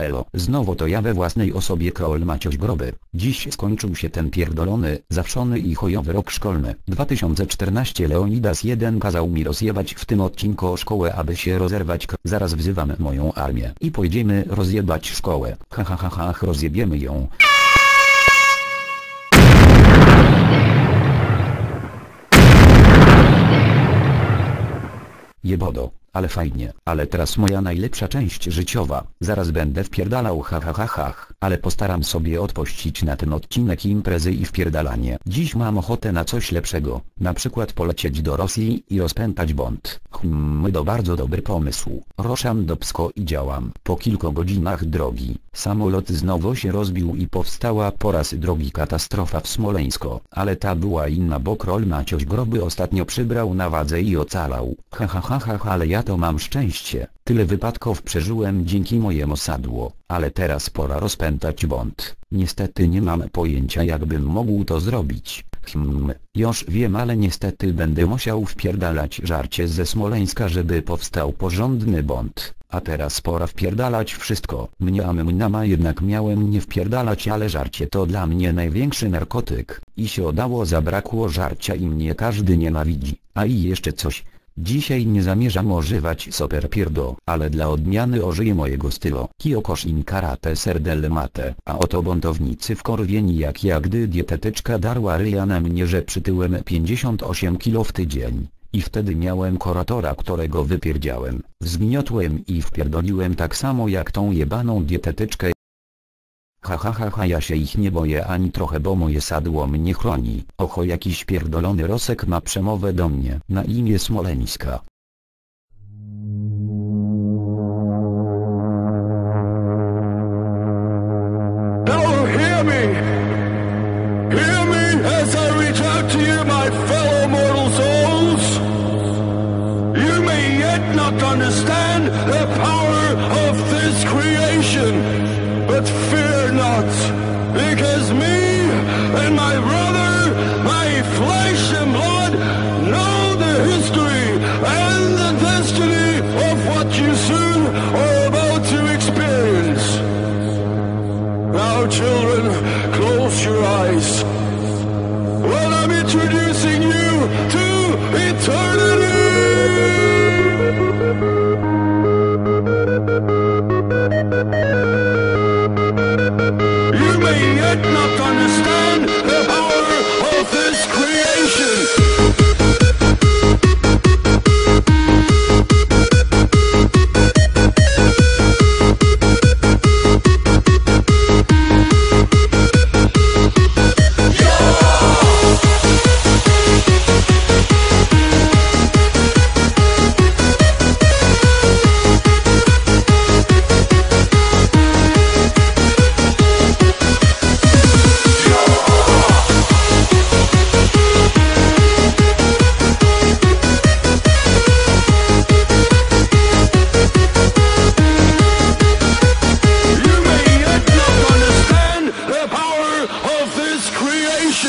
Elo, znowu to ja we własnej osobie Kroll Macioś Groby. Dziś skończył się ten pierdolony, zawszony i chujowy rok szkolny. 2014 Leonidas 1 kazał mi rozjebać w tym odcinku szkołę aby się rozerwać k- Zaraz wzywam moją armię i pojedziemy rozjebać szkołę. Ha ha ha ha rozjebiemy ją. Jebodo, ale fajnie, ale teraz moja najlepsza część życiowa, zaraz będę wpierdalał ha ha ha ha, ale postaram sobie odpuścić na ten odcinek imprezy i wpierdalanie. Dziś mam ochotę na coś lepszego, na przykład polecieć do Rosji i rozpętać Bond. Hmm, to bardzo dobry pomysł. Ruszam do Psko i działam. Po kilku godzinach drogi, samolot znowu się rozbił i powstała po raz drugi katastrofa w Smoleńsko, ale ta była inna bo król Macioś Groby ostatnio przybrał na wadze i ocalał. Ha ha ha ha ale ja to mam szczęście. Tyle wypadków przeżyłem dzięki mojemu sadło, ale teraz pora rozpętać Bond. Niestety nie mam pojęcia jakbym mógł to zrobić. Hmm, już wiem ale niestety będę musiał wpierdalać żarcie ze Smoleńska żeby powstał porządny Bond. A teraz pora wpierdalać wszystko. Mnie a mnama jednak miałem nie wpierdalać ale żarcie to dla mnie największy narkotyk. I się udało zabrakło żarcia i mnie każdy nienawidzi. A i jeszcze coś. Dzisiaj nie zamierzam ożywać super pierdo, ale dla odmiany ożyję mojego stylu. Kiyokoshin karate serdel mate, a oto buntownicy wkorwieni jak ja gdy dietetyczka darła ryja na mnie że przytyłem 58 kilo w tydzień. I wtedy miałem koratora którego wypierdziałem, zgniotłem i wpierdoliłem tak samo jak tą jebaną dietetyczkę Ha ha ha ha ja się ich nie boję ani trochę bo moje sadło mnie chroni. Oho jakiś pierdolony rosek ma przemowę do mnie na imię Smoleńska. Not understand the power of this creation, but fear not, because me and my brother, my flesh and blood, know the history and the destiny of what you soon are about to experience. Now, children, close your eyes.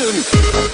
Creation.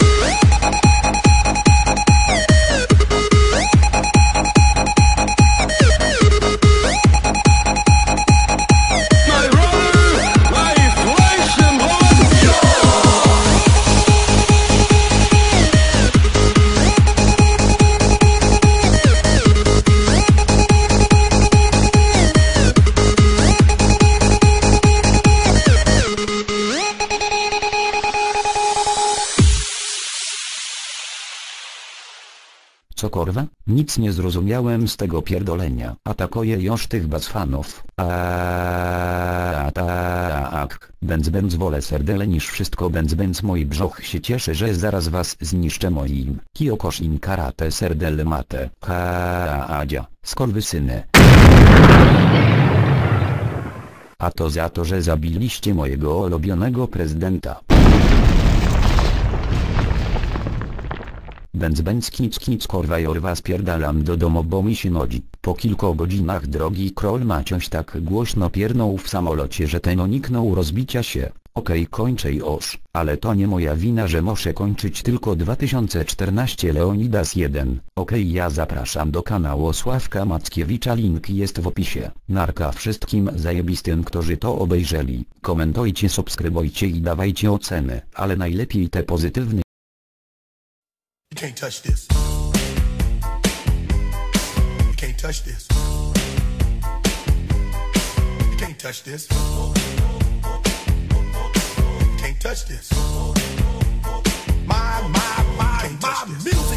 Co korwa? Nic nie zrozumiałem z tego pierdolenia. Atakuję już tych bazfanów. Aaaa tak. Będz będz wolę serdele niż wszystko będz będz mój brzuch się cieszy że zaraz was zniszczę moim. Kiyokoshin karate serdele mate. Haadzia. Skorwysyny. A to za to że zabiliście mojego ulubionego prezydenta. Będz będz knic knic korwa jorwa spierdalam do domu bo mi się nodzi. Po kilku godzinach drogi król Maciąś tak głośno piernął w samolocie że ten uniknął rozbicia się. Okej kończę już, ale to nie moja wina, że muszę kończyć tylko 2014 Leonidas 1. Okej ja zapraszam do kanału Sławka Mackiewicza link jest w opisie. Narka wszystkim zajebistym którzy to obejrzeli. Komentujcie subskrybujcie i dawajcie oceny, ale najlepiej te pozytywne. You can't touch this. You can't touch this. You can't touch this. You can't touch this. My, my, my, my music.